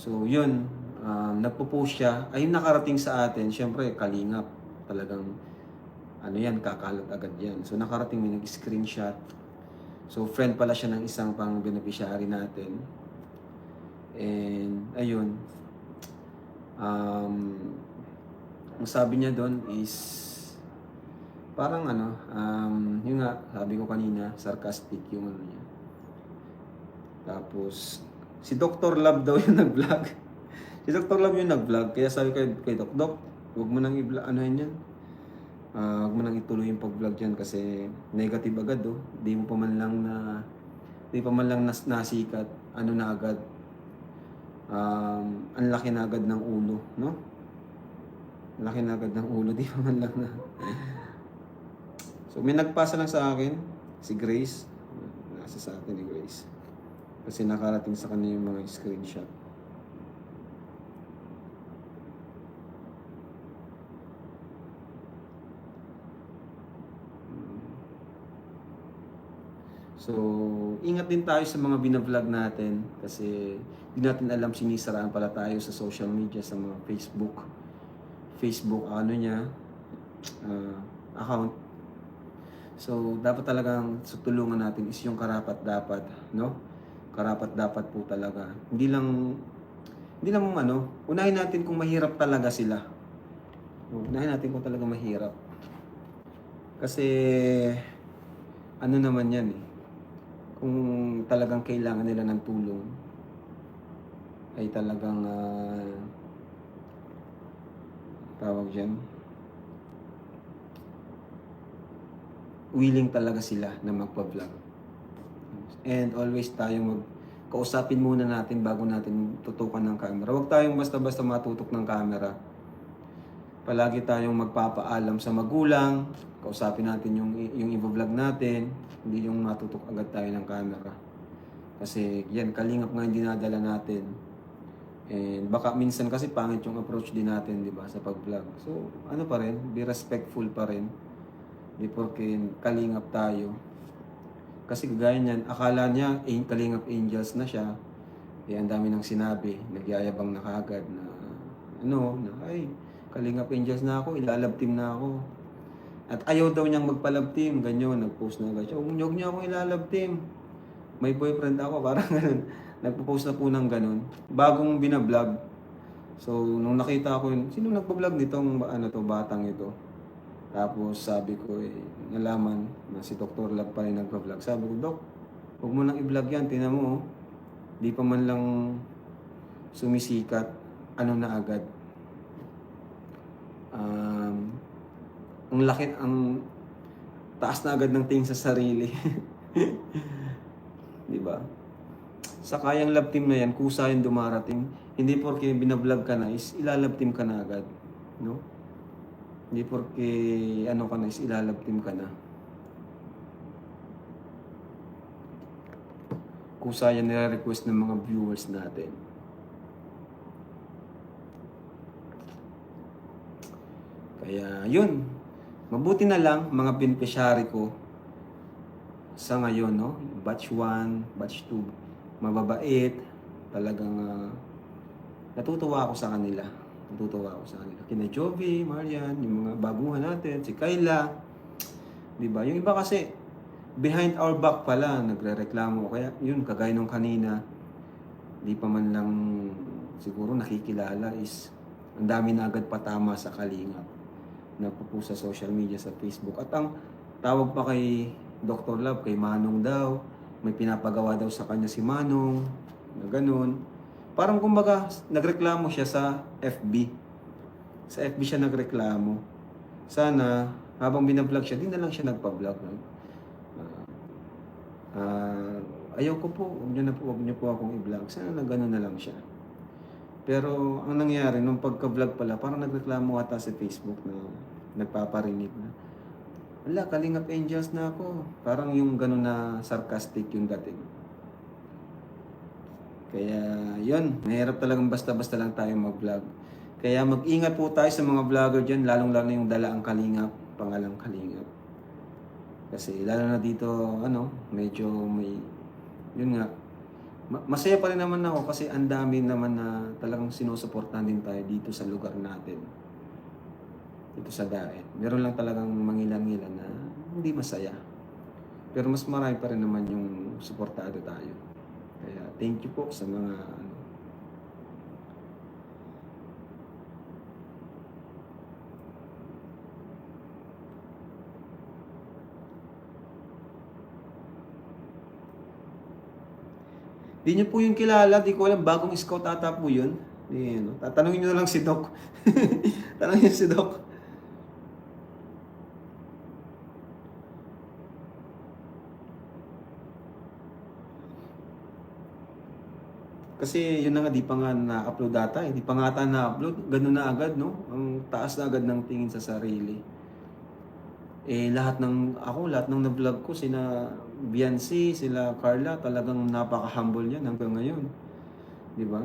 So, yun. Um, nagpo-post siya. Ayun nakarating sa atin, syempre, kalingap. Talagang, ano yan, kakalat agad yan. So, nakarating, may nag-screenshot. So, friend pala siya ng isang pang beneficiary natin. And, ayun. Um, ang sabi niya doon is, parang ano, um, yun nga, sabi ko kanina, sarcastic yung ano niya. Tapos, si Dr. Love daw yung nag-vlog. si Dr. Love yung nag-vlog. Kaya sabi ko kay, Doc, Doc, huwag mo nang i-vlog, ano yan yan? Ah, huwag mo nang ituloy yung pag-vlog yan kasi negative agad oh. Di mo pa man lang na, di pa man lang nas, nasikat, ano na agad. Um, ang laki na agad ng ulo, no? Ang laki na agad ng ulo, di pa man lang na. so may nagpasa lang sa akin, si Grace. Nasa sa atin ni Grace. Kasi nakarating sa kanya yung mga screenshot. So, ingat din tayo sa mga binablog natin kasi di natin alam sinisaraan pala tayo sa social media, sa mga Facebook. Facebook, ano niya, ah, account. So, dapat talagang sa tulungan natin is yung karapat dapat, no? Karapat dapat po talaga. Hindi lang, hindi lang ano, unahin natin kung mahirap talaga sila. Unahin natin kung talaga mahirap. Kasi, ano naman yan eh, kung talagang kailangan nila ng tulong, ay talagang, ah, tawag dyan, willing talaga sila na magpa-vlog. And always tayong mag kausapin muna natin bago natin tutukan ng camera. Huwag tayong basta-basta matutok ng camera. Palagi tayong magpapaalam sa magulang, kausapin natin yung yung i-vlog natin, hindi yung matutok agad tayo ng camera. Kasi yan, kalingap nga yung dinadala natin. And baka minsan kasi pangit yung approach din natin, di ba, sa pag-vlog. So, ano pa rin, be respectful pa rin. Di porke kalingap tayo. Kasi gaya niyan, akala niya eh, kalingap angels na siya. Eh, ang dami nang sinabi, nagyayabang na kagad na ano, na ay, kalingap angels na ako, ilalab team na ako. At ayaw daw niyang magpalab team, ganyan, nag-post na agad siya. Huwag niyo akong ilalab team. May boyfriend ako, parang ganun. Nagpo-post na po ng ganun. Bagong binablog. So, nung nakita ko yun, sino nagpo-vlog nitong ano to, batang ito? Tapos sabi ko, eh, nalaman na si Dr. Lab pa rin nagpa-vlog. Sabi ko, Dok, huwag mo nang i-vlog yan. Tingnan mo, oh. di pa man lang sumisikat. Ano na agad. Um, ang laki, ang taas na agad ng tingin sa sarili. di ba? Sa kayang love team na yan, kusa yung dumarating. Hindi porke binablog ka na is ilalab team ka na agad. No? Hindi porke ano ka na is ilalab team ka na. Kusa yan nire-request ng mga viewers natin. Kaya yun, mabuti na lang mga beneficiary ko sa ngayon, no? Batch 1, batch 2, mababait, talagang ah, natutuwa ako sa kanila. Natutuwa ako sa kanila. Kina Jovi, Marian, yung mga baguhan natin, si Kayla, di ba? Yung iba kasi, behind our back pala, nagre-reklamo. Kaya yun, kagaya nung kanina, di pa man lang siguro nakikilala is ang dami na agad patama sa kalingap na po sa social media, sa Facebook. At ang tawag pa kay Dr. Love, kay Manong daw, may pinapagawa daw sa kanya si Manong, na ganun. Parang kumbaga, nagreklamo siya sa FB. Sa FB siya nagreklamo. Sana, habang binablog siya, di na lang siya nagpa-vlog. No? Ah, ayaw ko po, huwag niyo na po, huwag niyo po akong i-vlog. Sana na gano'n na lang siya. Pero ang nangyari, nung pagka-vlog pala, parang nagreklamo ata sa Facebook na nagpaparinig na. Wala, kalingap angels na ako. Parang yung gano'n na sarcastic yung dating. Kaya yun, mahirap talagang basta-basta lang tayo mag-vlog. Kaya mag-ingat po tayo sa mga vlogger dyan, lalong-lalo yung dala ang kalingap, pangalang kalingap. Kasi lalo na dito, ano, medyo may, yun nga, ma- masaya pa rin naman ako kasi ang dami naman na talagang sinusuportahan din tayo dito sa lugar natin. Dito sa Daet. Meron lang talagang mangilan-ngilan na hindi masaya. Pero mas marami pa rin naman yung suportado tayo. Kaya thank you po sa mga ano, Di niyo po yung kilala, di ko alam, bagong scout ata po yun. Di, ano, tatanungin niyo na lang si Doc. Tanungin si Doc. Kasi yun na nga, di pa nga na-upload data, eh. di pa nga ata na-upload, ganun na agad, no? Ang taas na agad ng tingin sa sarili. Eh, lahat ng, ako, lahat ng na-vlog ko, sina Biancy, sila Carla, talagang napaka-humble yan hanggang ngayon. Di ba?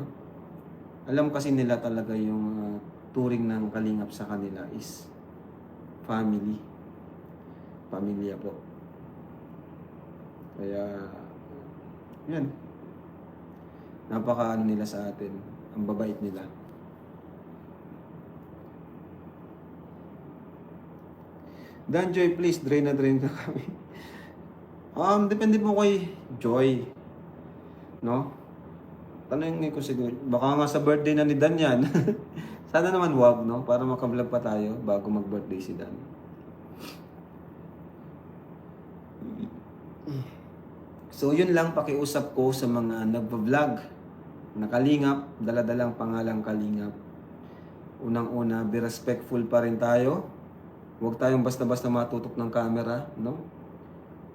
Alam kasi nila talaga yung ah, turing ng kalingap sa kanila is family. Pamilya po. Kaya, yan. Napaka ano nila sa atin. Ang babait nila. Dan Joy, please, drain na drain na kami. Um, depende po kay Joy. No? Tanongin ko siguro. Baka nga sa birthday na ni Dan yan. Sana naman wag, no? Para makablog pa tayo bago mag-birthday si Dan. So, yun lang pakiusap ko sa mga nagpa-vlog. Nakalingap, daladalang pangalang kalingap. Unang-una, be respectful pa rin tayo. Huwag tayong basta-basta matutok ng camera, no?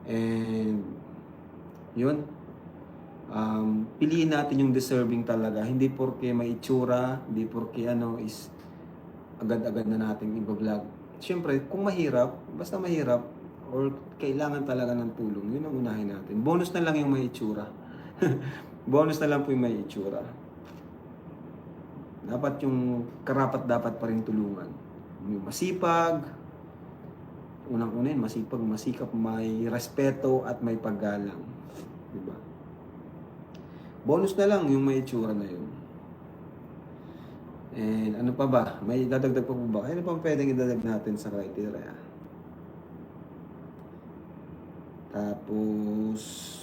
And, yun. Um, piliin natin yung deserving talaga. Hindi porke may itsura, hindi porke ano is agad-agad na nating i-vlog. Siyempre, kung mahirap, basta mahirap, or kailangan talaga ng tulong, yun ang unahin natin. Bonus na lang yung may itsura. Bonus na lang po yung may itsura. Dapat yung karapat dapat pa rin tulungan. Yung masipag, unang-una yun, masipag, masikap, may respeto at may paggalang. Diba? Bonus na lang yung may itsura na yun. And ano pa ba? May dadagdag pa po ba? Ano pa pwedeng idagdag natin sa criteria? Tapos...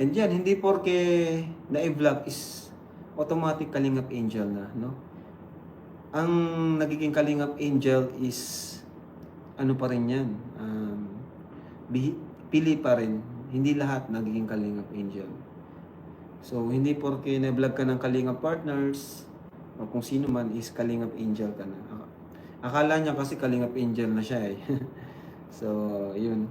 And yan, hindi porke na-vlog is automatic Kalingap Angel na, no? Ang nagiging Kalingap Angel is ano pa rin yan, um, pili pa rin. Hindi lahat nagiging Kalingap Angel. So, hindi porke na-vlog ka ng Kalingap Partners o kung sino man is Kalingap Angel ka na. Akala niya kasi Kalingap Angel na siya eh. so, yun.